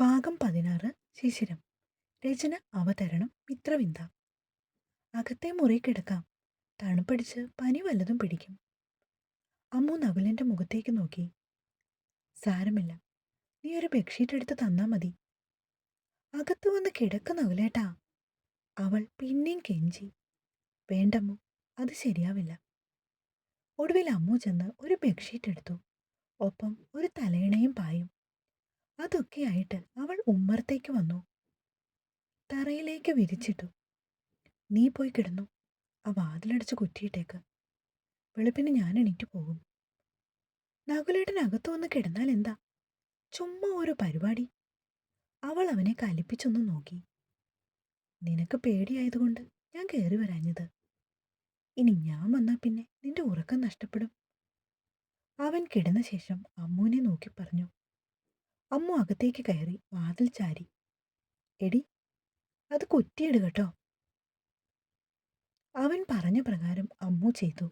ഭാഗം പതിനാറ് ശിശിരം. രചന അവതരണം മിത്രവിന്ദ. അകത്തെ മുറി കിടക്കാം. തണുപ്പടിച്ച് പനി വല്ലതും പിടിക്കും. അമ്മു നകുലിന്റെ മുഖത്തേക്ക് നോക്കി. സാരമില്ല. നീ ഒരു ബെഡ്ഷീറ്റ് എടുത്ത് തന്നാ മതി. അകത്തു വന്ന് കിടക്ക് നകുലേട്ടാ. അവൾ പിന്നെയും കെഞ്ചി. വേണ്ടമ്മു അത് ശരിയാവില്ല. ഒടുവിൽ അമ്മു ചെന്ന് ഒരു ബെഡ്ഷീറ്റ് എടുത്തു. ഒപ്പം ഒരു തലയിണയും പായും. അതൊക്കെയായിട്ട് അവൾ ഉമ്മറത്തേക്ക് വന്നു. തറയിലേക്ക് വിരിച്ചിട്ടു. നീ പോയി കിടന്നു. ആ വാതിലടച്ച് കുറ്റിയിട്ടേക്ക്. വെളുപ്പിന് ഞാൻ എണീറ്റ് പോകും. നകുലേട്ടൻ അകത്തു വന്ന് കിടന്നാൽ എന്താ? ചുമ്മാ ഒരു പരിപാടി. അവൾ അവനെ കലിപ്പിച്ചൊന്ന് നോക്കി. നിനക്ക് പേടിയായതുകൊണ്ട് ഞാൻ കയറി വരാഞ്ഞത്. ഇനി ഞാൻ വന്നാൽ പിന്നെ നിന്റെ ഉറക്കം നഷ്ടപ്പെടും. അവൻ കിടന്ന ശേഷം അമ്മുവിനെ നോക്കി പറഞ്ഞു. അമ്മു അകത്തേക്ക് കയറി വാതിൽ ചാരി. എടി അത് കുറ്റിയിട് കേട്ടോ. അവൻ പറഞ്ഞ പ്രകാരം അമ്മു ചെയ്തു.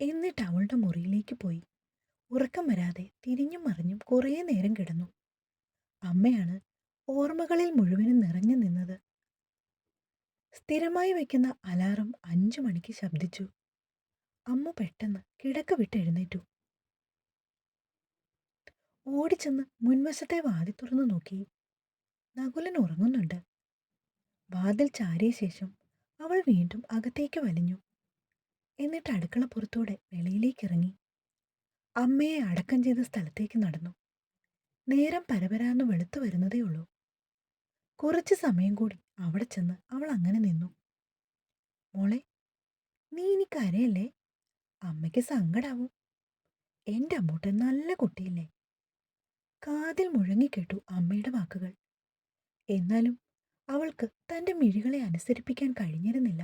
എന്നിട്ട് അവളുടെ മുറിയിലേക്ക് പോയി. ഉറക്കം വരാതെ തിരിഞ്ഞും മറിഞ്ഞും കുറേ നേരം കിടന്നു. അമ്മയാണ് ഓർമ്മകളിൽ മുഴുവനും നിറഞ്ഞു നിന്നത്. സ്ഥിരമായി വയ്ക്കുന്ന അലാറം അഞ്ചു മണിക്ക് ശബ്ദിച്ചു. അമ്മ പെട്ടെന്ന് കിടക്ക വിട്ട് എഴുന്നേറ്റു. ഓടിച്ചെന്ന് മുൻവശത്തെ വാതി തുറന്നു നോക്കി. നകുലൻ ഉറങ്ങുന്നുണ്ട്. വാതിൽ ചാരിയ ശേഷം അവൾ വീണ്ടും അകത്തേക്ക് വലിഞ്ഞു. എന്നിട്ട് അടുക്കള പുറത്തൂടെ വെളിയിലേക്ക് ഇറങ്ങി അമ്മയെ അടക്കം ചെയ്ത സ്ഥലത്തേക്ക് നടന്നു. നേരം പരപരാന്ന് വെളുത്തു വരുന്നതേ ഉള്ളൂ. കുറച്ച് സമയം കൂടി അവിടെ ചെന്ന് അവൾ അങ്ങനെ നിന്നു. മോളെ നീ ഇനി കരയല്ലേ? അമ്മയ്ക്ക് സങ്കടാവും. എന്റെ അമ്മൂട്ടൻ നല്ല കുട്ടിയില്ലേ? കാതിൽ മുഴങ്ങിക്കേട്ടു അമ്മയുടെ വാക്കുകൾ. എന്നാലും അവൾക്ക് തന്റെ മിഴികളെ അനുസരിപ്പിക്കാൻ കഴിഞ്ഞിരുന്നില്ല.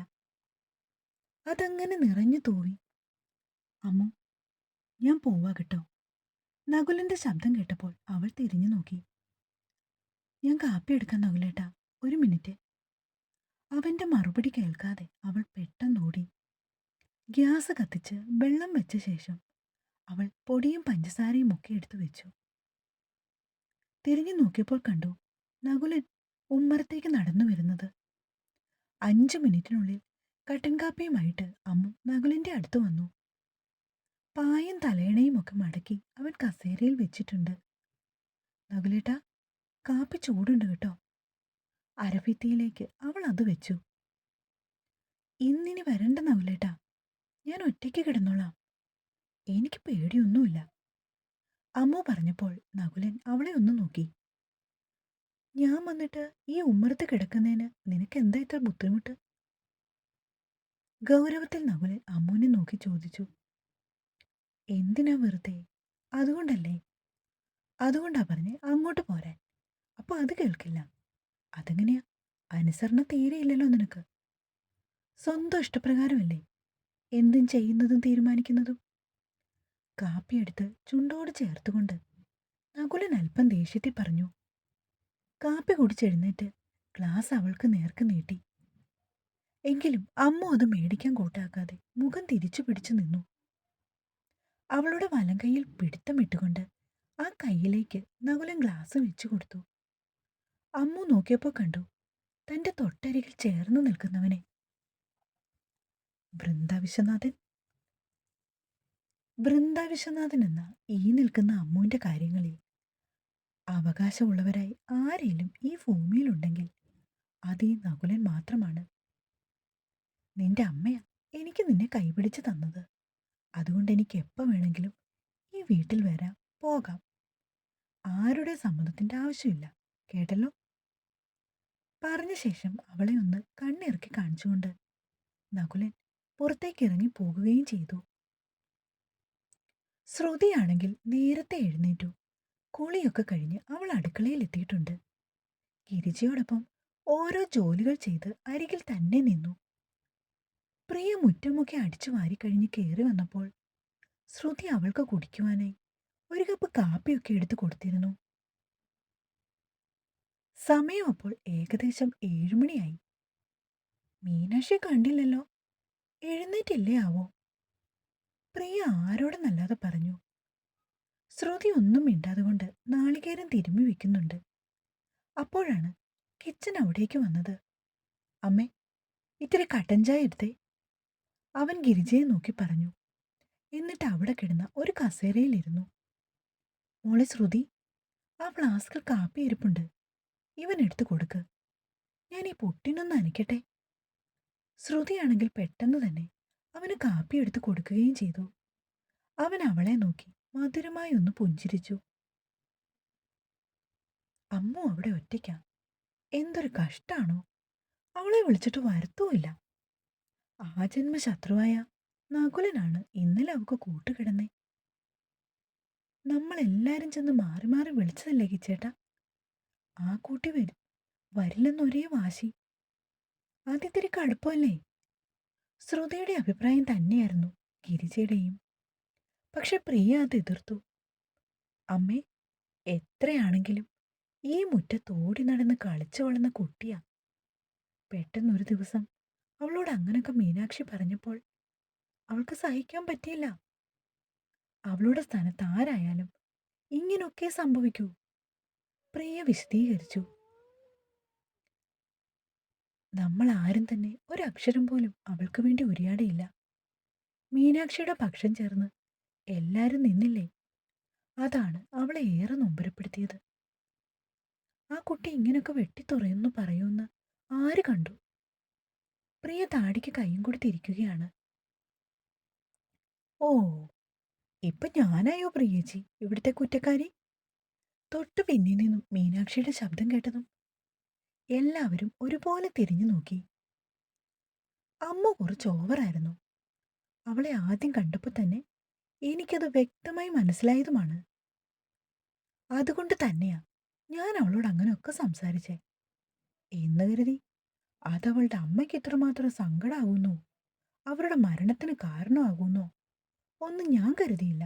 അതങ്ങനെ നിറഞ്ഞു തൂവി അമ്മു ഞാൻ പോവാ കേട്ടോ. നകുലന്റെ ശബ്ദം കേട്ടപ്പോൾ അവൾ തിരിഞ്ഞു നോക്കി. ഞാൻ കാപ്പി എടുക്കാൻ നകുലേട്ടാ ഒരു മിനിറ്റ്. അവന്റെ മറുപടി കേൾക്കാതെ അവൾ പെട്ടെന്നോടി ഗ്യാസ് കത്തിച്ച് വെള്ളം വെച്ച ശേഷം അവൾ പൊടിയും പഞ്ചസാരയും ഒക്കെ എടുത്തു വെച്ചു. തിരിഞ്ഞു നോക്കിയപ്പോൾ കണ്ടു നകുലൻ ഉമ്മറത്തേക്ക് നടന്നു വരുന്നത്. അഞ്ചു മിനിറ്റിനുള്ളിൽ കട്ടൻ കാപ്പിയുമായിട്ട് അമ്മു നകുലിന്റെ അടുത്ത് വന്നു. പായും തലയണയും ഒക്കെ മടക്കി അവൻ കസേരയിൽ വെച്ചിട്ടുണ്ട്. നകുലേട്ടാ കാപ്പി ചൂടുണ്ട് കേട്ടോ. അരഭിത്തിയിലേക്ക് അവൾ അത് വെച്ചു. ഇന്നിനി വരണ്ട നകുലേട്ടാ ഞാൻ ഒറ്റയ്ക്ക് കിടന്നോളാം. എനിക്ക് പേടിയൊന്നുമില്ല. അമ്മു പറഞ്ഞപ്പോൾ നകുലൻ അവളെ ഒന്ന് നോക്കി. ഞാൻ വന്നിട്ട് ഈ ഉമ്മറത്ത് കിടക്കുന്നതിന് നിനക്ക് എന്താ ഇത്ര ബുദ്ധിമുട്ട്? ഗൗരവത്തിൽ നകുലൻ അമ്മുവിനെ നോക്കി ചോദിച്ചു. എന്തിനാ വെറുതെ? അതുകൊണ്ടല്ലേ? അതുകൊണ്ടാ പറഞ്ഞ് അങ്ങോട്ട് പോരാൻ അപ്പൊ അത് കേൾക്കില്ല. അതെങ്ങനെയാ? അനുസരണ തീരെയില്ലല്ലോ നിനക്ക്. സ്വന്തം ഇഷ്ടപ്രകാരമല്ലേ? എന്തും ചെയ്യുന്നതും തീരുമാനിക്കുന്നതും? കാപ്പിയെടുത്ത് ചുണ്ടോട് ചേർത്തുകൊണ്ട് നകുലൻ അല്പം ദേഷ്യത്തിൽ പറഞ്ഞു കാപ്പി കുടിച്ചെഴുന്നേറ്റ് ഗ്ലാസ് അവൾക്ക് നേർക്ക് നീട്ടി. എങ്കിലും അമ്മ അത് മേടിക്കാൻ കൂട്ടാക്കാതെ മുഖം തിരിച്ചു പിടിച്ചു നിന്നു. അവളുടെ വലം കയ്യിൽ പിടുത്തമിട്ടുകൊണ്ട് ആ കൈയിലേക്ക് നകുലൻ ഗ്ലാസ് വെച്ചു കൊടുത്തു. അമ്മു നോക്കിയപ്പോൾ കണ്ടു തന്റെ തൊട്ടരികിൽ ചേർന്ന് നിൽക്കുന്നവനെ. വൃന്ദ വിശ്വനാഥൻ വൃന്ദ വിശ്വനാഥൻ എന്ന ഈ നിൽക്കുന്ന അമ്മുവിന്റെ കാര്യങ്ങളിൽ അവകാശമുള്ളവരായി ആരെങ്കിലും ഈ ഭൂമിയിലുണ്ടെങ്കിൽ അത് ഈ നകുലൻ മാത്രമാണ്. നിന്റെ അമ്മയാ എനിക്ക് നിന്നെ കൈപിടിച്ച് തന്നത്. അതുകൊണ്ട് എനിക്ക് എപ്പോൾ വേണമെങ്കിലും ഈ വീട്ടിൽ വരാം പോകാം. ആരുടെ സമ്മതത്തിന്റെ ആവശ്യമില്ല കേട്ടല്ലോ? പറഞ്ഞ ശേഷം അവളെ ഒന്ന് കണ്ണിറക്കി കാണിച്ചുകൊണ്ട് നകുലൻ പുറത്തേക്ക് ഇറങ്ങി പോകുകയും ചെയ്തു. ശ്രുതിയാണെങ്കിൽ നേരത്തെ എഴുന്നേറ്റു. കുളിയൊക്കെ കഴിഞ്ഞ് അവൾ അടുക്കളയിൽ എത്തിയിട്ടുണ്ട്. ഗിരിജയോടൊപ്പം ഓരോ ജോലികൾ ചെയ്ത് അരികിൽ തന്നെ നിന്നു. പ്രിയ മുറ്റമൊക്കെ അടിച്ചു വാരിക്കഴിഞ്ഞ് കയറി വന്നപ്പോൾ ശ്രുതി അവൾക്ക് കുടിക്കുവാനായി ഒരു കപ്പ് കാപ്പിയൊക്കെ എടുത്തു കൊടുത്തിരുന്നു. സമയം അപ്പോൾ ഏകദേശം ഏഴുമണിയായി. മീനാക്ഷി കണ്ടില്ലല്ലോ. എഴുന്നേറ്റില്ലേ ആവോ? പ്രിയ ആരോടെന്നല്ലാതെ പറഞ്ഞു. ശ്രുതി ഒന്നും മിണ്ടാതെ കൊണ്ട് നാളികേരം തിരുമ്മി വെക്കുന്നുണ്ട്. അപ്പോഴാണ് കിച്ചൻ അവിടേക്ക് വന്നത്. അമ്മേ ഇത്തിരി കട്ടൻ ചായ എടുത്തേ. അവൻ ഗിരിജയെ നോക്കി പറഞ്ഞു. എന്നിട്ട് അവിടെ കിടന്ന ഒരു കസേരയിലിരുന്നു മോളെ ശ്രുതി ആ ഫ്ലാസ്കിൽ കാപ്പി ഇരിപ്പുണ്ട്. ഇവൻ എടുത്തു കൊടുക്ക്. ഞാൻ ഈ പൊട്ടിനൊന്ന് അനക്കട്ടെ. ശ്രുതിയാണെങ്കിൽ പെട്ടെന്ന് തന്നെ അവന് കാപ്പി എടുത്ത് കൊടുക്കുകയും ചെയ്തു. അവൻ അവളെ നോക്കി മധുരമായി ഒന്ന് പുഞ്ചിരിച്ചു. അമ്മ അവിടെ ഒറ്റയ്ക്കാ? എന്തൊരു കഷ്ടാണോ? അവളെ വിളിച്ചിട്ട് വരത്തുമില്ല. ആ ജന്മ ശത്രുവായ നകുലനാണ് ഇന്നലെ അവക്ക് കൂട്ടുകിടന്നേ. നമ്മളെല്ലാരും ചെന്ന് മാറി മാറി വിളിച്ചതല്ലേ കിച്ചേട്ടാ? ആ കൂട്ടി വരും വരില്ലെന്നൊരേ വാശി. അതിത്തിരി കടുപ്പമല്ലേ? ശ്രുതിയുടെ അഭിപ്രായം തന്നെയായിരുന്നു ഗിരിജയുടെയും. പക്ഷെ പ്രിയ അത് എതിർത്തു. അമ്മേ എത്രയാണെങ്കിലും ഈ മുറ്റത്ത് ഓടി നടന്ന് കളിച്ചു വളർന്ന കുട്ടിയാ. പെട്ടെന്നൊരു ദിവസം അവളോട് അങ്ങനൊക്കെ മീനാക്ഷി പറഞ്ഞപ്പോൾ അവൾക്ക് സഹിക്കാൻ പറ്റിയില്ല. അവളുടെ സ്ഥാനത്ത് ആരായാലും ഇങ്ങനൊക്കെ സംഭവിക്കൂ. പ്രിയ വിശദീകരിച്ചു. നമ്മൾ ആരും തന്നെ ഒരക്ഷരം പോലും അവൾക്ക് വേണ്ടി ഉരിയാടയില്ല. മീനാക്ഷിയുടെ പക്ഷം ചേർന്ന് എല്ലാരും നിന്നില്ലേ? അതാണ് അവളെ ഏറെ നൊമ്പരപ്പെടുത്തിയത്. ആ കുട്ടി ഇങ്ങനൊക്കെ വെട്ടിത്തുറയുന്നു പറയുമെന്ന് ആര് കണ്ടു? പ്രിയ താടിക്ക് കൈയും കൊടുത്തിരിക്കുകയാണ്. ഓ ഇപ്പൊ ഞാനായോ പ്രിയേച്ചി ഇവിടുത്തെ കുറ്റക്കാരി? തൊട്ടു പിന്നിൽ നിന്നും മീനാക്ഷിയുടെ ശബ്ദം കേട്ടതും എല്ലാവരും ഒരുപോലെ തിരിഞ്ഞു നോക്കി. അമ്മ കുറച്ച് ഓവറായിരുന്നു. അവളെ ആദ്യം കണ്ടപ്പോൾ തന്നെ എനിക്കത് വ്യക്തമായി മനസ്സിലായതുമാണ്. അതുകൊണ്ട് തന്നെയാ ഞാൻ അവളോട് അങ്ങനെയൊക്കെ സംസാരിച്ചേ. എന്ന് കരുതി അതവളുടെ അമ്മയ്ക്ക് ഇത്രമാത്രം സങ്കടമാകുന്നു അവരുടെ മരണത്തിന് കാരണമാകുന്നോ? ഒന്നും ഞാൻ കരുതിയില്ല.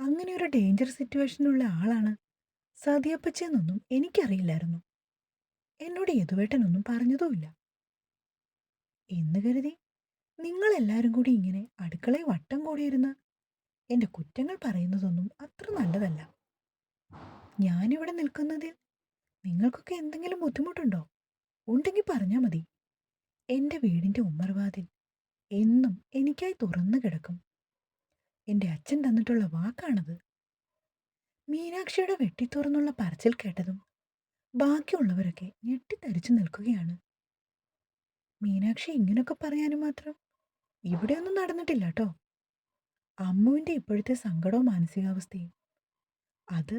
അങ്ങനെ ഒരു ഡേഞ്ചർ സിറ്റുവേഷനുള്ള ആളാണ് സതിയപ്പച്ചെന്നൊന്നും എനിക്കറിയില്ലായിരുന്നു. എന്നോട് യദുവേട്ടനൊന്നും പറഞ്ഞതുമില്ല. എന്ന് കരുതി നിങ്ങളെല്ലാരും കൂടി ഇങ്ങനെ അടുക്കളയിൽ വട്ടം കൂടിയിരുന്ന് എന്റെ കുറ്റങ്ങൾ പറയുന്നതൊന്നും അത്ര നല്ലതല്ല. ഞാനിവിടെ നിൽക്കുന്നതിൽ നിങ്ങൾക്കൊക്കെ എന്തെങ്കിലും ബുദ്ധിമുട്ടുണ്ടോ? ഉണ്ടെങ്കിൽ പറഞ്ഞാൽ മതി. എന്റെ വീടിന്റെ ഉമ്മർവാതിൽ എന്നും എനിക്കായി തുറന്നു കിടക്കും. എന്റെ അച്ഛൻ തന്നിട്ടുള്ള വാക്കാണത്. മീനാക്ഷിയുടെ വെട്ടിത്തുറന്നുള്ള പറച്ചിൽ കേട്ടതും ബാക്കിയുള്ളവരൊക്കെ ഞെട്ടിത്തരിച്ചു നിൽക്കുകയാണ്. മീനാക്ഷി ഇങ്ങനൊക്കെ പറയാനും മാത്രം ഇവിടെയൊന്നും നടന്നിട്ടില്ല കേട്ടോ അമ്മുവിന്റെ ഇപ്പോഴത്തെ സങ്കടവും മാനസികാവസ്ഥയും. അത്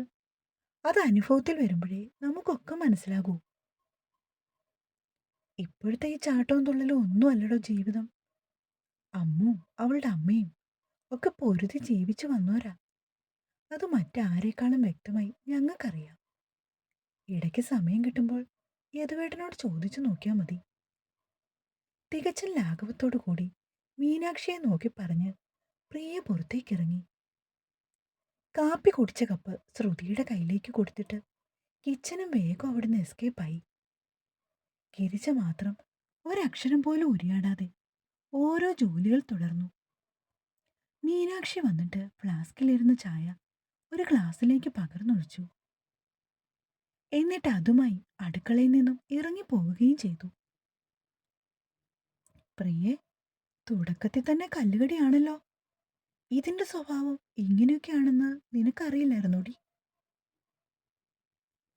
അത് അനുഭവത്തിൽ വരുമ്പോഴേ നമുക്കൊക്കെ മനസ്സിലാകൂ. ഇപ്പോഴത്തെ ഈ ചാട്ടവും തുള്ളലും ഒന്നുമല്ലടോ ജീവിതം. അമ്മു അവളുടെ അമ്മയും ഒക്കെ പൊരുതി ജീവിച്ചു വന്നോരാ അത് മറ്റാരേക്കാളും വ്യക്തമായി ഞങ്ങൾക്കറിയാം. ഇടയ്ക്ക് സമയം കിട്ടുമ്പോൾ യദുവേട്ടനോട് ചോദിച്ചു നോക്കിയാൽ മതി. തികച്ച ലാഘവത്തോടു കൂടി മീനാക്ഷിയെ നോക്കി പറഞ്ഞ് പ്രിയ പുറത്തേക്കിറങ്ങി. കാപ്പി കുടിച്ച കപ്പ് ശ്രുതിയുടെ കയ്യിലേക്ക് കൊടുത്തിട്ട് കിച്ചനും വേഗം അവിടുന്ന് എസ്കേപ്പായി ഗിരിജ മാത്രം ഒരക്ഷരം പോലും ഉരിയാടാതെ ഓരോ ജോലികൾ തുടർന്നു. മീനാക്ഷി വന്നിട്ട് ഫ്ലാസ്കിലിരുന്ന ചായ ഒരു ഗ്ലാസ്സിലേക്ക് പകർന്നൊഴിച്ചു. എന്നിട്ട് അതുമായി അടുക്കളയിൽ നിന്നും ഇറങ്ങിപ്പോവുകയും ചെയ്തു. പ്രിയെ തുടക്കത്തിൽ തന്നെ കല്ലുകടിയാണല്ലോ. ഇതിന്റെ സ്വഭാവം ഇങ്ങനെയൊക്കെയാണെന്ന് നിനക്കറിയില്ലായിരുന്നോടി?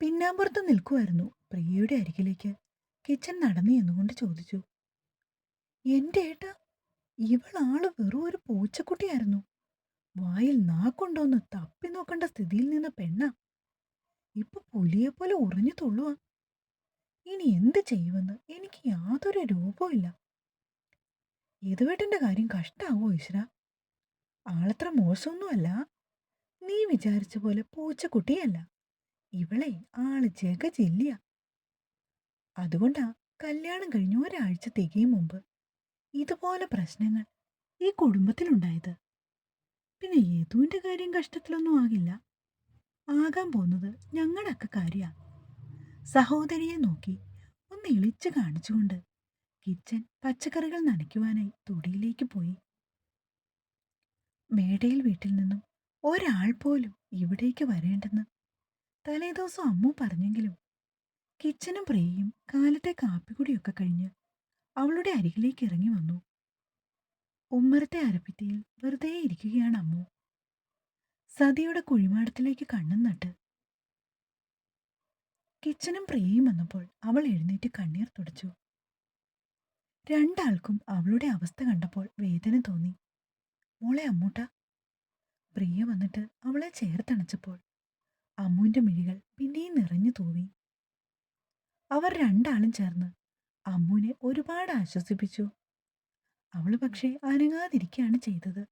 പിന്നാമ്പുറത്ത് നിൽക്കുമായിരുന്നു പ്രിയയുടെ അരികിലേക്ക് കിച്ചൻ നടന്നു എന്നുകൊണ്ട് ചോദിച്ചു. എന്റെ ഏട്ട ഇവളാൾ വെറും ഒരു പൂച്ചക്കുട്ടിയായിരുന്നു. വായിൽ നാക്കൊണ്ടോന്ന് തപ്പി നോക്കേണ്ട സ്ഥിതിയിൽ നിന്ന പെണ്ണ. ഇപ്പൊ പുലിയെപ്പോലെ ഉറഞ്ഞു തുള്ളുക ഇനി എന്ത് ചെയ്യുമെന്ന് എനിക്ക് യാതൊരു രൂപമില്ല ഇല്ല. യദുവേട്ടന്റെ കാര്യം കഷ്ടാവോ ഈശ്വര? ആളത്ര മോശമൊന്നുമല്ല. നീ വിചാരിച്ച പോലെ പൂച്ചക്കുട്ടിയല്ല. ഇവളെ ആൾ ജഗജില്ലിയ അതുകൊണ്ടാ കല്യാണം കഴിഞ്ഞ ഒരാഴ്ച തികയും മുമ്പ് ഇതുപോലെ പ്രശ്നങ്ങൾ ഈ കുടുംബത്തിലുണ്ടായത്. പിന്നെ യേതുവിന്റെ കാര്യം കഷ്ടത്തിലൊന്നും ആകില്ല. ആകാൻ പോകുന്നത് ഞങ്ങളുടെ ഒക്കെ കാര്യ. സഹോദരിയെ നോക്കി ഒന്ന് ഇളിച്ചു കാണിച്ചുകൊണ്ട് കിച്ചൻ പച്ചക്കറികൾ നനയ്ക്കുവാനായി തൊടിയിലേക്ക് പോയി. മേടയിൽ വീട്ടിൽ നിന്നും ഒരാൾ പോലും ഇവിടേക്ക് വരേണ്ടെന്ന് തലേദിവസം അമ്മു പറഞ്ഞെങ്കിലും കിച്ചനും പ്രിയയും കാലത്തെ കാപ്പിക്കുടിയൊക്കെ കഴിഞ്ഞ് അവളുടെ അരികിലേക്ക് ഇറങ്ങി വന്നു. ഉമ്മറത്തെ അരപ്പിത്തിയിൽ വെറുതെ ഇരിക്കുകയാണ് അമ്മു. സതിയുടെ കുഴിമാടത്തിലേക്ക് കണ്ണും നട്ട്. കിച്ചനും പ്രിയയും വന്നപ്പോൾ അവൾ എഴുന്നേറ്റ് കണ്ണീർ തുടച്ചു. രണ്ടാൾക്കും അവളുടെ അവസ്ഥ കണ്ടപ്പോൾ വേദന തോന്നി. മോളെ അമ്മൂട്ട. പ്രിയ വന്നിട്ട് അവളെ ചേർത്തണച്ചപ്പോൾ അമ്മുവിന്റെ മിഴികൾ പിന്നെയും നിറഞ്ഞു തൂവി. അവർ രണ്ടാളും ചേർന്ന് അമ്മുവിനെ ഒരുപാട് ആശ്വസിപ്പിച്ചു. അവൾ പക്ഷേ അനങ്ങാതിരിക്കുകയാണ് ചെയ്തത്.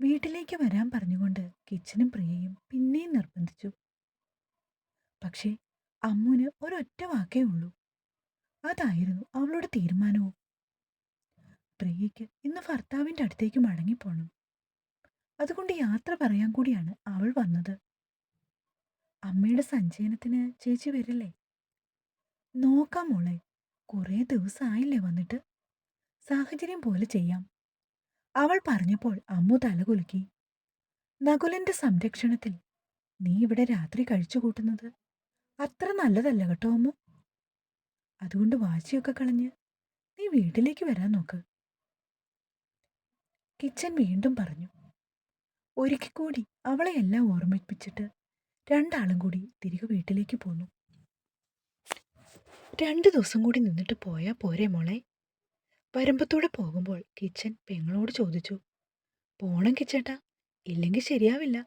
വീട്ടിലേക്ക് വരാൻ പറഞ്ഞുകൊണ്ട് കിച്ചനും പ്രിയയും പിന്നെയും നിർബന്ധിച്ചു. പക്ഷേ അമ്മുന് ഒരൊറ്റ വാക്കേ ഉള്ളൂ. അതായിരുന്നു അവളുടെ തീരുമാനവും. പ്രിയയ്ക്ക് ഇന്ന് ഭർത്താവിന്റെ അടുത്തേക്ക് മടങ്ങിപ്പോണം അതുകൊണ്ട് യാത്ര പറയാൻ കൂടിയാണ് അവൾ വന്നത്. അമ്മയുടെ സഞ്ചയനത്തിന് ചേച്ചി വരില്ലേ? നോക്കാം മോളെ കുറേ ദിവസമായില്ലേ വന്നിട്ട്. സാഹചര്യം പോലെ ചെയ്യാം. അവൾ പറഞ്ഞപ്പോൾ അമ്മു തലകുലുക്കി നകുലന്റെ സംരക്ഷണത്തിൽ നീ ഇവിടെ രാത്രി കഴിച്ചു കൂട്ടുന്നത് അത്ര നല്ലതല്ല കേട്ടോ അമ്മു. അതുകൊണ്ട് വാശിയൊക്കെ കളഞ്ഞ് നീ വീട്ടിലേക്ക് വരാൻ നോക്ക്. കിച്ചൻ വീണ്ടും പറഞ്ഞു. ഒരിക്കൽ കൂടി അവളെ എല്ലാം ഓർമ്മിപ്പിച്ചിട്ട് രണ്ടാളും കൂടി തിരികെ വീട്ടിലേക്ക് പോന്നു. രണ്ടു ദിവസം കൂടി നിന്നിട്ട് പോയാൽ പോരെ മോളെ. വരമ്പത്തൂടെ പോകുമ്പോൾ കിച്ചൻ പെങ്ങളോട് ചോദിച്ചു പോണം കിച്ചേട്ടാ ഇല്ലെങ്കിൽ ശരിയാവില്ല.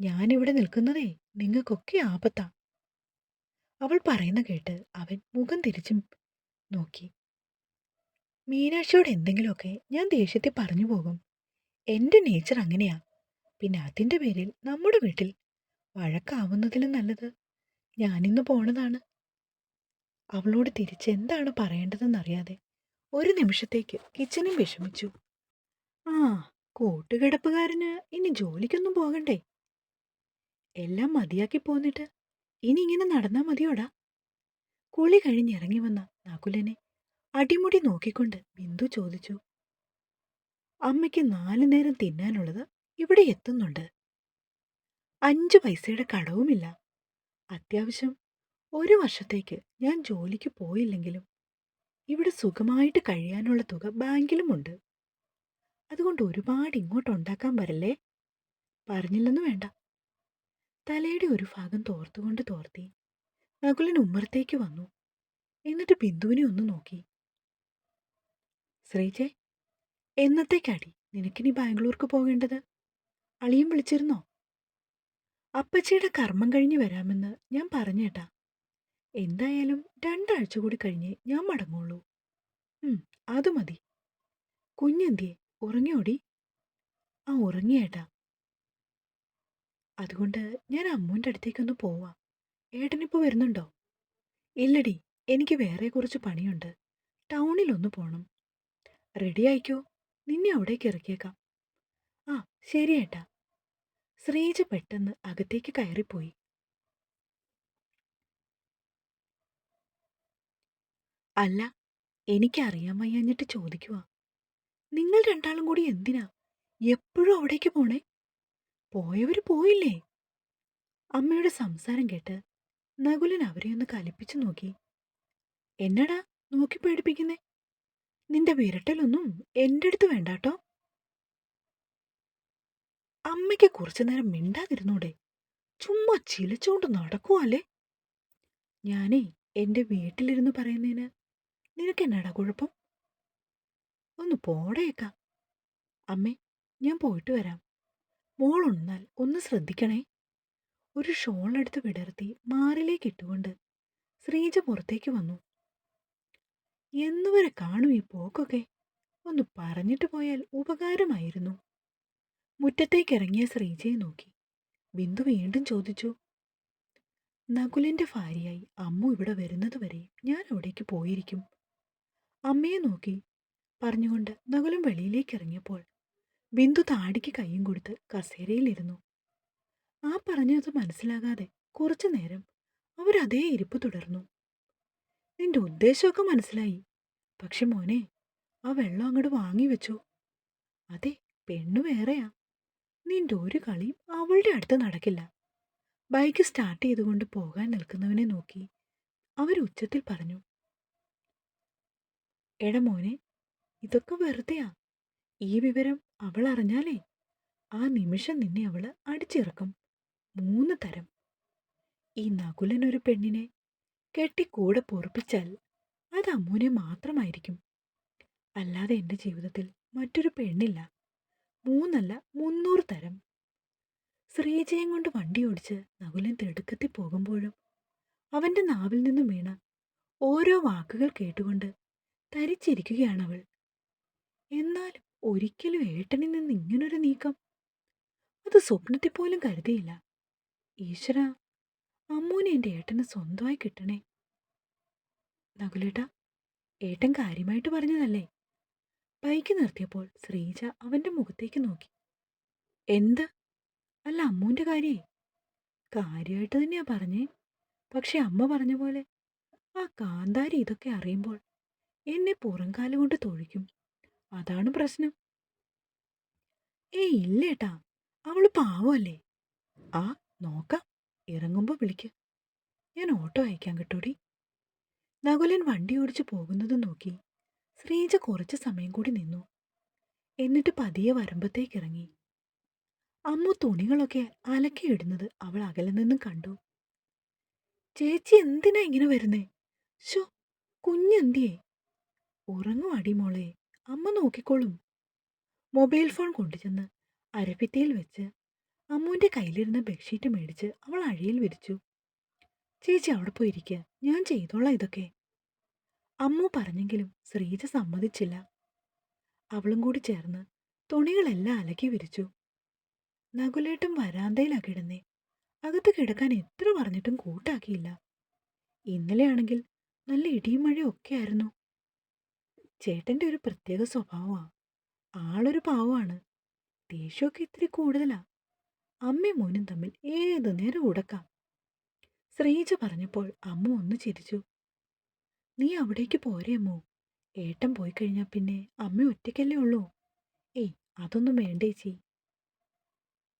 ഞാനിവിടെ നിൽക്കുന്നതേ നിങ്ങൾക്കൊക്കെ ആപത്താ. അവൾ പറയുന്ന കേട്ട് അവൻ മുഖം തിരിച്ചും നോക്കി. മീനാക്ഷിയോട് എന്തെങ്കിലുമൊക്കെ ഞാൻ ദേഷ്യത്തിൽ പറഞ്ഞു പോകും. എന്റെ നേച്ചർ അങ്ങനെയാ. പിന്നെ അതിന്റെ പേരിൽ നമ്മുടെ വീട്ടിൽ വഴക്കാവുന്നതിലും നല്ലത് ഞാനിന്ന് പോണതാണ്. അവളോട് തിരിച്ച് എന്താണ് പറയേണ്ടതെന്നറിയാതെ ഒരു നിമിഷത്തേക്ക് കിച്ചനും വിഷമിച്ചു. ആ കൂട്ടുകിടപ്പുകാരന് ഇനി ജോലിക്കൊന്നും പോകണ്ടേ? എല്ലാം മതിയാക്കി പോന്നിട്ട് ഇനി ഇങ്ങനെ നടന്നാ മതിയോടാ? കുളി കഴിഞ്ഞിറങ്ങി വന്ന നകുലനെ അടിമുടി നോക്കിക്കൊണ്ട് ബിന്ദു ചോദിച്ചു. അമ്മയ്ക്ക് നാലു നേരം തിന്നാനുള്ളത് ഇവിടെ എത്തുന്നുണ്ട്. അഞ്ചു പൈസയുടെ കടവുമില്ല. അത്യാവശ്യം ഒരു വർഷത്തേക്ക് ഞാൻ ജോലിക്ക് പോയില്ലെങ്കിലും ഇവിടെ സുഖമായിട്ട് കഴിയാനുള്ള തുക ബാങ്കിലുമുണ്ട് അതുകൊണ്ട് ഒരുപാട് ഇങ്ങോട്ട് ഉണ്ടാക്കാൻ വരല്ലേ? പറഞ്ഞില്ലെന്ന് വേണ്ട. തലയുടെ ഒരു ഭാഗം തോർത്തുകൊണ്ട് തോർത്തി. നകുലൻ ഉമ്മറത്തേക്ക് വന്നു. എന്നിട്ട് ബിന്ദുവിനെ ഒന്ന് നോക്കി. ശ്രീജെ എന്നത്തേക്കാടി നിനക്കിനി ബാംഗ്ലൂർക്ക് പോകേണ്ടത്? അളിയും വിളിച്ചിരുന്നോ? അപ്പച്ചിയുടെ കർമ്മം കഴിഞ്ഞ് വരാമെന്ന് ഞാൻ പറഞ്ഞേട്ടാ. എന്തായാലും രണ്ടാഴ്ച കൂടി കഴിഞ്ഞ് ഞാൻ മടങ്ങുള്ളൂ. അത് മതി. കുഞ്ഞെന്തിയെ? ഉറങ്ങിയോടി? ആ ഉറങ്ങിയേട്ടാ. അതുകൊണ്ട് ഞാൻ അമ്മൂന്റെ അടുത്തേക്കൊന്ന് പോവാ. ഏട്ടനിപ്പോ വരുന്നുണ്ടോ? ഇല്ലടി എനിക്ക് വേറെ കുറച്ച് പണിയുണ്ട്. ടൗണിലൊന്ന് പോണം. റെഡി ആയിക്കോ. നിന്നെ അവിടേക്ക് ഇറക്കിയേക്കാം. ആ ശരി ഏട്ടാ ശ്രീജ പെട്ടെന്ന് അകത്തേക്ക് കയറിപ്പോയി. അല്ല എനിക്കറിയാൻ വയ്യാഞ്ഞിട്ട് ചോദിക്കുക നിങ്ങൾ രണ്ടാളും കൂടി എന്തിനാ? എപ്പോഴും അവിടേക്ക് പോണേ? പോയവർ പോയില്ലേ? അമ്മയുടെ സംസാരം കേട്ട് നകുലൻ അവരെ ഒന്ന് കലിപ്പിച്ചു നോക്കി. എന്നടാ നോക്കി പേടിപ്പിക്കുന്നേ? നിന്റെ വിരട്ടലൊന്നും എന്റെ അടുത്ത് വേണ്ടാട്ടോ? അമ്മയ്ക്ക് കുറച്ചു നേരം മിണ്ടാതിരുന്നൂടെ? ചുമ്മാ ചിലച്ചോണ്ട് നടക്കുവല്ലേ? ഞാനേ എന്റെ വീട്ടിലിരുന്ന് പറയുന്നതിന് നിനക്ക് എന്നാടാ കുഴപ്പം? ഒന്ന് പോടേക്ക. അമ്മേ ഞാൻ പോയിട്ട് വരാം. മോളുണർന്നാൽ ഒന്ന് ശ്രദ്ധിക്കണേ. ഒരു ഷോളെടുത്ത് വിടർത്തി മാറിലേക്ക് ഇട്ടുകൊണ്ട് ശ്രീജ പുറത്തേക്ക് വന്നു. എന്നുവരെ കാണും ഈ പോക്കൊക്കെ. ഒന്ന് പറഞ്ഞിട്ട് പോയാൽ ഉപകാരമായിരുന്നു. മുറ്റത്തേക്കിറങ്ങിയ ശ്രീജയെ നോക്കി. ബിന്ദു വീണ്ടും ചോദിച്ചു നകുലിന്റെ ഭാര്യയായി അമ്മു ഇവിടെ വരുന്നതുവരെ ഞാൻ അവിടേക്ക് പോയിരിക്കും? അമ്മയെ നോക്കി പറഞ്ഞുകൊണ്ട് നകുലം വെളിയിലേക്ക് ഇറങ്ങിയപ്പോൾ ബിന്ദു താടിക്ക് കൈയും കൊടുത്ത് കസേരയിലിരുന്നു. ആ പറഞ്ഞത് മനസ്സിലാകാതെ കുറച്ചു നേരം അവരതേ ഇരിപ്പ് തുടർന്നു. നിന്റെ ഉദ്ദേശമൊക്കെ മനസ്സിലായി. പക്ഷെ മോനെ ആ വെള്ളം അങ്ങോട്ട് വാങ്ങി വെച്ചോ. അതെ പെണ്ണു വേറെയാ. നിന്റെ ഒരു കളിയും അവളുടെ അടുത്ത് നടക്കില്ല. ബൈക്ക് സ്റ്റാർട്ട് ചെയ്തുകൊണ്ട് പോകാൻ നിൽക്കുന്നവനെ നോക്കി അവർ ഉച്ചത്തിൽ പറഞ്ഞു. എടാ മോനെ ഇതൊക്കെ വെറുതെയാ. ഈ വിവരം അവൾ അറിഞ്ഞാലേ ആ നിമിഷം നിന്നെ അവൾ അടിച്ചിറക്കും. മൂന്ന് തരം. ഈ നകുലനൊരു പെണ്ണിനെ കെട്ടിക്കൂടെ പൊറപ്പിച്ചാൽ അത് അമ്മൂനെ മാത്രമായിരിക്കും. അല്ലാതെ എന്റെ ജീവിതത്തിൽ മറ്റൊരു പെണ്ണില്ല. മൂന്നല്ല മുന്നൂറ് തരം. ശ്രീജയം കൊണ്ട് വണ്ടി ഓടിച്ച് നകുലൻ തിടുക്കത്തിൽ പോകുമ്പോഴും അവന്റെ നാവിൽ നിന്നും വീണ ഓരോ വാക്കുകൾ കേട്ടുകൊണ്ട് തരിച്ചിരിക്കുകയാണവൾ. എന്നാലും ഒരിക്കലും ഏട്ടനിൽ നിന്ന് ഇങ്ങനൊരു നീക്കം. അത് സ്വപ്നത്തിൽ പോലും കരുതിയില്ല. ഈശ്വര അമ്മൂനെ എന്റെ ഏട്ടന് സ്വന്തമായി കിട്ടണേ. നകുലേട്ടാ ഏട്ടൻ കാര്യമായിട്ട് പറഞ്ഞതല്ലേ? ബൈക്ക് നിർത്തിയപ്പോൾ ശ്രീജ അവന്റെ മുഖത്തേക്ക് നോക്കി. എന്ത്? അല്ല അമ്മൂന്റെ കാര്യേ? കാര്യമായിട്ട് തന്നെയാ പറഞ്ഞേ. പക്ഷെ അമ്മ പറഞ്ഞ പോലെ ആ കാന്താരി ഇതൊക്കെ അറിയുമ്പോൾ എന്നെ പുറംകാലം കൊണ്ട് തൊഴിക്കും. അതാണ് പ്രശ്നം. ഏയ് ഇല്ലേട്ടാ. അവൾ പാവമല്ലേ ആ നോക്കാം. ഇറങ്ങുമ്പോ വിളിക്ക്. ഞാൻ ഓട്ടോ അയക്കാൻ കിട്ടൂടി. നകുലൻ വണ്ടി ഓടിച്ചു പോകുന്നത് നോക്കി. ശ്രീജ കുറച്ച് സമയം കൂടി നിന്നു. എന്നിട്ട് പതിയെ വരമ്പത്തേക്ക് ഇറങ്ങി. അമ്മു തുണികളൊക്കെ അലക്കിയിടുന്നത് അവൾ അകലെ നിന്നും കണ്ടു. ചേച്ചി എന്തിനാ ഇങ്ങനെ വരുന്നേ? ഷോ കുഞ്ഞെന്തിയേ? ഉറങ്ങും അടിമോളെ അമ്മ നോക്കിക്കോളും. മൊബൈൽ ഫോൺ കൊണ്ടുചെന്ന് അരപ്പിത്തയിൽ വെച്ച് അമ്മുവിന്റെ കയ്യിലിരുന്ന ബെഡ്ഷീറ്റ് മേടിച്ച് അവൾ അഴിയിൽ വിരിച്ചു. ചേച്ചി അവിടെ പോയിരിക്കുക ഞാൻ ചെയ്തോളാം ഇതൊക്കെ. അമ്മു പറഞ്ഞെങ്കിലും ശ്രീജ സമ്മതിച്ചില്ല. അവളും കൂടി ചേർന്ന് തുണികളെല്ലാം അലക്കി വിരിച്ചു. നകുലേട്ടും വരാന്തയിലാ കിടന്നേ. അകത്ത് കിടക്കാൻ എത്ര പറഞ്ഞിട്ടും കൂട്ടാക്കിയില്ല. ഇന്നലെയാണെങ്കിൽ നല്ല ഇടിയും മഴയും ഒക്കെ ആയിരുന്നു. ചേട്ടന്റെ ഒരു പ്രത്യേക സ്വഭാവമാണ് ആളൊരു പാവമാണ്. ദേഷ്യമൊക്കെ ഇത്തിരി കൂടുതലാ. അമ്മയും മോനും തമ്മിൽ ഏതു നേരം ഉടക്കാം. ശ്രീജ പറഞ്ഞപ്പോൾ അമ്മ ഒന്ന് ചിരിച്ചു. നീ അവിടേക്ക് പോരെ ഏട്ടൻ പോയി കഴിഞ്ഞാൽ പിന്നെ അമ്മ ഒറ്റയ്ക്കല്ലേ ഉള്ളൂ. ഏയ് അതൊന്നും വേണ്ട ചേച്ചി.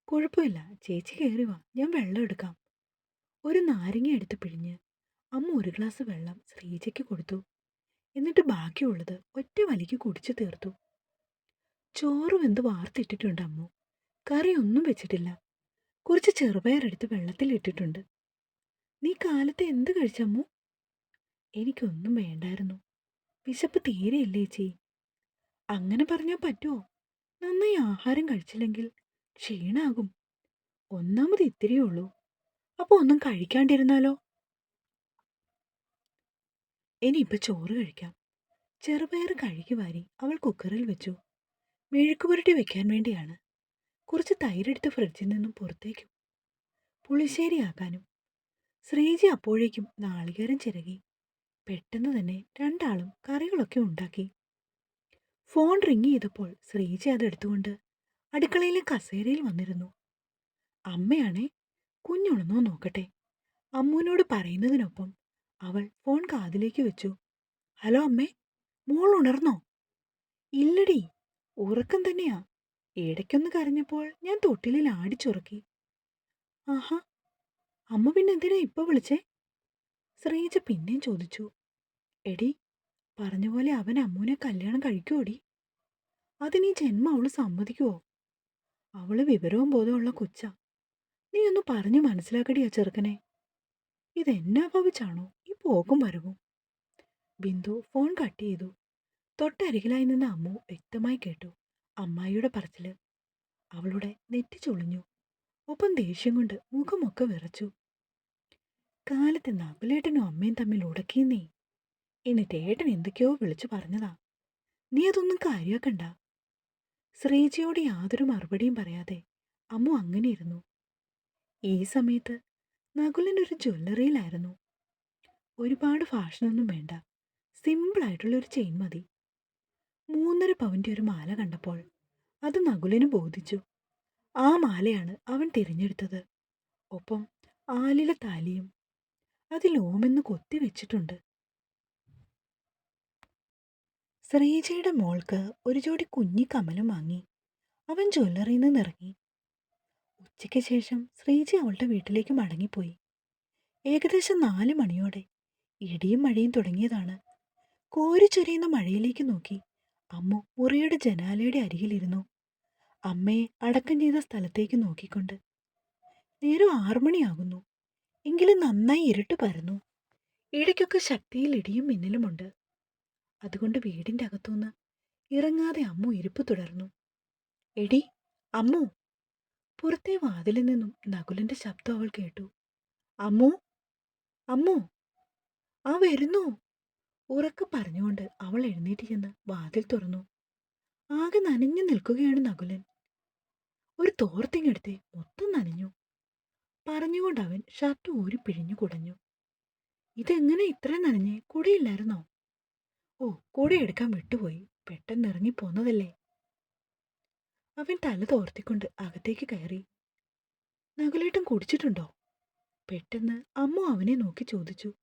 കുഴപ്പമില്ല. ചേച്ചി കയറി വാ. ഞാൻ വെള്ളം എടുക്കാം. ഒരു നാരങ്ങ എടുത്ത് പിഴിഞ്ഞ് അമ്മ ഒരു ഗ്ലാസ് വെള്ളം ശ്രീജയ്ക്ക് കൊടുത്തു. എന്നിട്ട് ബാക്കിയുള്ളത് ഒറ്റ വലിക്ക് കുടിച്ചു തീർത്തു. ചോറ് വെന്ത് വാർത്തിട്ടിട്ടുണ്ട് അമ്മു. കറിയൊന്നും വെച്ചിട്ടില്ല. കുറച്ച് ചെറുപയറെടുത്ത് വെള്ളത്തിൽ ഇട്ടിട്ടുണ്ട് നീ കാലത്ത് എന്ത് കഴിച്ചമ്മു എനിക്കൊന്നും വേണ്ടായിരുന്നു. വിശപ്പ് തീരെയല്ലേ ചേച്ചി. അങ്ങനെ പറഞ്ഞാൽ പറ്റുമോ നന്നായി ആഹാരം കഴിച്ചില്ലെങ്കിൽ ക്ഷീണാകും. ഒന്നാമത് ഇത്തിരിയേ ഉള്ളൂ. അപ്പോൾ ഒന്നും കഴിക്കാണ്ടിരുന്നാലോ? ഇനിയിപ്പോ ചോറ് കഴിക്കാം. ചെറുപയർ കഴുകി വാരി അവൾ കുക്കറിൽ വെച്ചു. മെഴുക്കുപുരട്ടി വെക്കാൻ വേണ്ടിയാണ്. കുറച്ച് തൈരെടുത്ത് ഫ്രിഡ്ജിൽ നിന്നും പുറത്തേക്കും പുളിശ്ശേരിയാക്കാനും ശ്രീജി അപ്പോഴേക്കും നാളികേരം ചിരകി പെട്ടെന്ന് തന്നെ രണ്ടാളും കറികളൊക്കെ ഉണ്ടാക്കി. ഫോൺ റിങ് ചെയ്തപ്പോൾ ശ്രീജി അതെടുത്തുകൊണ്ട് അടുക്കളയിലെ കസേരയിൽ വന്നിരുന്നു. അമ്മയാണേ കുഞ്ഞുണന്നോ നോക്കട്ടെ. അമ്മുവിനോട് പറയുന്നതിനൊപ്പം അവൾ ഫോൺ കാതിലേക്ക് വെച്ചു. ഹലോ അമ്മേ മോൾ ഉണർന്നോ? ഇല്ലടി ഉറക്കം തന്നെയാ. ഇടയ്ക്കൊന്ന് കരഞ്ഞപ്പോൾ ഞാൻ തൊട്ടിലിൽ ആടിച്ചുറക്കി. ആഹാ അമ്മ പിന്നെ എന്തിനാ ഇപ്പൊ വിളിച്ചേ? ശ്രീജ പിന്നെയും ചോദിച്ചു. എടി പറഞ്ഞ പോലെ അവൻ അമ്മൂനെ കല്യാണം അത് അതിനീ ജന്മം അവൾ സമ്മതിക്കുവോ? അവൾ വിവരവും ബോധമുള്ള കൊച്ച. നീ ഒന്ന് പറഞ്ഞു മനസ്സിലാക്കടി ആ ചെറുക്കനെ. ഇതെന്നാ ഭവിച്ചാണോ? പോക്കും വരവും ബിന്ദു ഫോൺ കട്ട് ചെയ്തു. തൊട്ടരികിലായി നിന്ന അമ്മു വ്യക്തമായി കേട്ടു. അമ്മായിയുടെ പറച്ചിൽ. അവളുടെ നെറ്റി ചുളിഞ്ഞു. ഒപ്പം ദേഷ്യം കൊണ്ട് മുഖമൊക്കെ വിറച്ചു. കാലത്ത് നകുലേട്ടനും അമ്മയും തമ്മിൽ ഉടക്കിയെന്നേ. എന്നിട്ട് ഏട്ടൻ എന്തൊക്കെയോ വിളിച്ചു പറഞ്ഞതാ. നീ അതൊന്നും കാര്യാക്കണ്ട. ശ്രീജിയോട് യാതൊരു മറുപടിയും പറയാതെ അമ്മു അങ്ങനെ ഇരുന്നു. ഈ സമയത്ത് നകുലൻ ഒരു ജ്വല്ലറിയിലായിരുന്നു. ഒരുപാട് ഫാഷനൊന്നും വേണ്ട. സിമ്പിളായിട്ടുള്ള ഒരു ചെയിൻ മതി. മൂന്നര പവന്റെ ഒരു മാല കണ്ടപ്പോൾ അത് നകുലന് ബോധിച്ചു. ആ മാലയാണ് അവൻ തിരഞ്ഞെടുത്തത്. ഒപ്പം ആലിലെ താലിയും അതിൽ ഓമെന്ന് കൊത്തി വെച്ചിട്ടുണ്ട്. ശ്രീജയുടെ മോൾക്ക് ഒരു ജോഡി കുഞ്ഞി കമലം വാങ്ങി. അവൻ ജ്വല്ലറിയിൽ നിന്ന് ഇറങ്ങി. ഉച്ചയ്ക്ക് ശേഷം ശ്രീജി അവളുടെ വീട്ടിലേക്ക് മടങ്ങിപ്പോയി. ഏകദേശം നാല് മണിയോടെ ഇടിയും മഴയും തുടങ്ങിയതാണ്. കോരിച്ചൊരിയുന്ന മഴയിലേക്ക് നോക്കി. അമ്മു മുറിയുടെ ജനാലയുടെ അരികിലിരുന്നു. അമ്മയെ അടക്കം ചെയ്ത സ്ഥലത്തേക്ക് നോക്കിക്കൊണ്ട്. നേരം ആറുമണിയാകുന്നു. എങ്കിലും നന്നായി ഇരുട്ട് പരന്നു. ഇടയ്ക്കൊക്കെ ശക്തിയിൽ ഇടിയും മിന്നലുമുണ്ട്. അതുകൊണ്ട് വീടിന്റെ അകത്തുനിന്ന് ഇറങ്ങാതെ അമ്മു ഇരിപ്പ് തുടർന്നു. എടി അമ്മു. പുറത്തെ വാതിലിൽ നിന്നും നകുലന്റെ ശബ്ദം അവൾ കേട്ടു. അമ്മു അമ്മു. ആ വരുന്നു. ഉറക്കെ പറഞ്ഞുകൊണ്ട് അവൾ എഴുന്നേറ്റ് ചെന്ന് വാതിൽ തുറന്നു. ആകെ നനഞ്ഞു നിൽക്കുകയാണ് നകുലൻ. ഒരു തോർത്തിങ്ങെടുത്ത് മൊത്തം നനഞ്ഞു. പറഞ്ഞുകൊണ്ട് അവൻ ഷർട്ട് ഊരി പിഴിഞ്ഞു കുടഞ്ഞു. ഇതെങ്ങനെ ഇത്രയും നനഞ്ഞ്? കുടയില്ലായിരുന്നോ? ഓ കുട എടുക്കാൻ വിട്ടുപോയി. പെട്ടെന്ന് ഇറങ്ങിപ്പോന്നതല്ലേ. അവൻ തല തോർത്തിക്കൊണ്ട് അകത്തേക്ക് കയറി. നകുലേട്ടൻ കുടിച്ചിട്ടുണ്ടോ? പെട്ടെന്ന് അമ്മ അവനെ നോക്കി ചോദിച്ചു.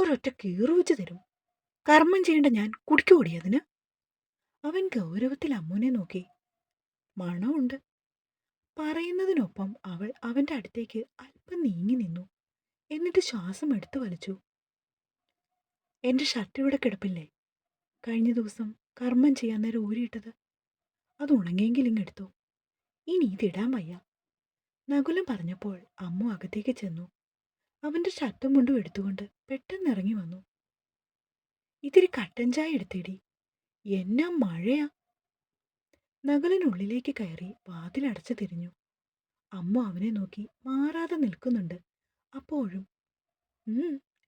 ഒരൊറ്റ കീറു വെച്ച് തരും. കർമ്മം ചെയ്യേണ്ട ഞാൻ കുടിക്കൂടി അതിന്. അവൻ ഗൗരവത്തിൽ അമ്മുനെ നോക്കി. മണമുണ്ട്. പറയുന്നതിനൊപ്പം അവൾ അവന്റെ അടുത്തേക്ക് അല്പം നീങ്ങി നിന്നു. എന്നിട്ട് ശ്വാസം എടുത്തു വലിച്ചു. എന്റെ ഷർട്ട് ഇവിടെ കിടപ്പില്ലേ? കഴിഞ്ഞ ദിവസം കർമ്മം ചെയ്യാൻ നേരം ഊരിയിട്ടത്. അത് ഉണങ്ങിയെങ്കിൽ ഇങ്ങെടുത്തു ഇനി ഇതിടാൻ വയ്യ. നകുലം പറഞ്ഞപ്പോൾ അമ്മു അകത്തേക്ക് ചെന്നു. അവന്റെ ശബ്ദം മുണ്ടും എടുത്തുകൊണ്ട് പെട്ടെന്ന് ഇറങ്ങി വന്നു. ഇതിരി കട്ടൻ ചായ എടുത്തേടി. എന്നാ മഴയാ. നഗലിനുള്ളിലേക്ക് കയറി വാതിലടച്ചു തിരിഞ്ഞു. അമ്മ അവനെ നോക്കി മാറാതെ നിൽക്കുന്നുണ്ട്. അപ്പോഴും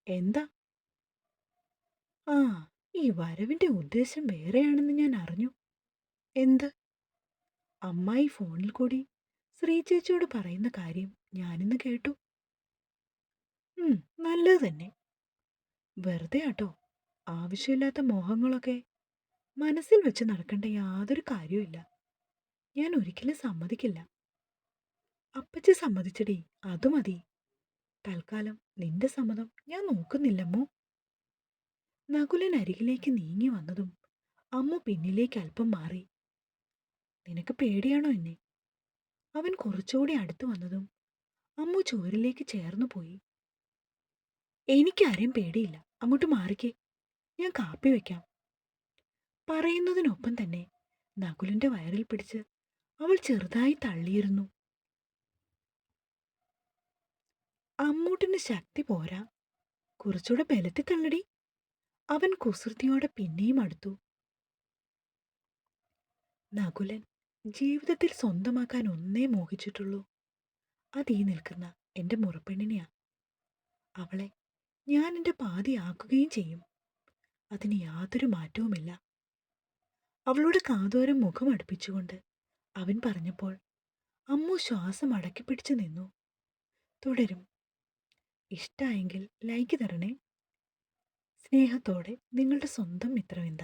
എന്താ? ആ ഈ വരവിന്റെ ഉദ്ദേശം വേറെയാണെന്ന് ഞാൻ അറിഞ്ഞു. എന്ത്? അമ്മായി ഫോണിൽ കൂടി ശ്രീ ചേച്ചിയോട് പറയുന്ന കാര്യം ഞാനിന്ന് കേട്ടു. നല്ലത് തന്നെ. വെറുതെ ആട്ടോ ആവശ്യമില്ലാത്ത മോഹങ്ങളൊക്കെ മനസ്സിൽ വെച്ച് നടക്കേണ്ട യാതൊരു കാര്യവുമില്ല ഞാൻ ഒരിക്കലും സമ്മതിക്കില്ല. അപ്പച്ചി സമ്മതിച്ചടി അത് മതി. തൽക്കാലം നിന്റെ സമ്മതം ഞാൻ നോക്കുന്നില്ലമ്മോ. നകുലൻ അരികിലേക്ക് നീങ്ങി വന്നതും അമ്മ പിന്നിലേക്ക് അല്പം മാറി. നിനക്ക് പേടിയാണോ എന്നെ? അവൻ കുറച്ചുകൂടി അടുത്തു വന്നതും അമ്മു ചോരിലേക്ക് ചേർന്നു പോയി. എനിക്കാരെയും പേടിയില്ല. അങ്ങോട്ട് മാറിക്കേ. ഞാൻ കാപ്പി വെക്കാം. പറയുന്നതിനൊപ്പം തന്നെ നകുലിന്റെ വയറിൽ പിടിച്ച് അവൾ ചെറുതായി തള്ളിയിരുന്നു. അമ്മൂട്ടിന് ശക്തി പോരാ. കുറച്ചുകൂടെ ബലത്തിൽ തള്ളടി. അവൻ കുസൃതിയോടെ പിന്നെയും അടുത്തു. നകുലൻ ജീവിതത്തിൽ സ്വന്തമാക്കാൻ ഒന്നേ മോഹിച്ചിട്ടുള്ളൂ. അതീ നിൽക്കുന്ന എന്റെ മുറപ്പെണ്ണിനെയാ. അവളെ ഞാൻ എന്റെ പാതിയാക്കുകയും ചെയ്യും. അതിന് യാതൊരു മാറ്റവുമില്ല. അവളുടെ കാതോരം മുഖം അടുപ്പിച്ചുകൊണ്ട് അവൻ പറഞ്ഞപ്പോൾ അമ്മു ശ്വാസം അടക്കി പിടിച്ചു നിന്നു. തുടരും. ഇഷ്ടായെങ്കിൽ ലൈക്ക് തരണേ. സ്നേഹത്തോടെ നിങ്ങളുടെ സ്വന്തം മിത്രവിന്ദ.